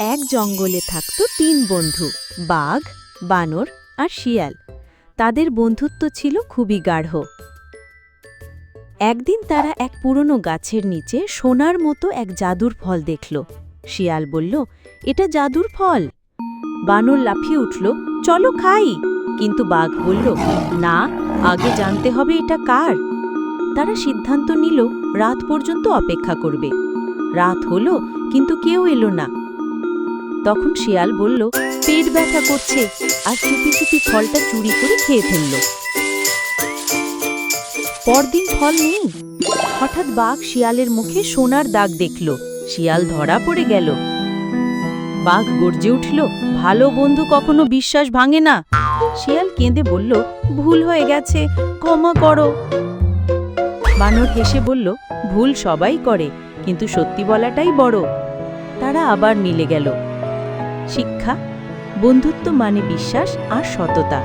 এক জঙ্গলে থাকত তিন বন্ধু, বাঘ, বানর আর শিয়াল। তাদের বন্ধুত্ব ছিল খুবই গাঢ়। একদিন তারা এক পুরনো গাছের নিচে সোনার মতো এক জাদুর ফল দেখল। শিয়াল বলল, এটা জাদুর ফল। বানর লাফিয়ে উঠল, চলো খাই। কিন্তু বাঘ বলল, না, আগে জানতে হবে এটা কার। তারা সিদ্ধান্ত নিল, রাত পর্যন্ত অপেক্ষা করবে। রাত হলো, কিন্তু কেউ এলো না। তখন শিয়াল বলল, পেট ব্যথা করছে। আর চুপি চুপি ফলটা চুরি করে খেয়ে ফেলল। পরদিন ফল নেই। হঠাৎ বাঘ শিয়ালের মুখে সোনার দাগ দেখল। শিয়াল ধরা পড়ে গেল। বাঘ গর্জে উঠল, ভালো বন্ধু কখনো বিশ্বাস ভাঙে না। শিয়াল কেঁদে বলল, ভুল হয়ে গেছে, ক্ষমা করো। বানর হেসে বলল, ভুল সবাই করে, কিন্তু সত্যি বলাটাই বড়। তারা আবার মিলে গেল। শিক্ষা বন্ধুত্ব মানে বিশ্বাস আর সততা।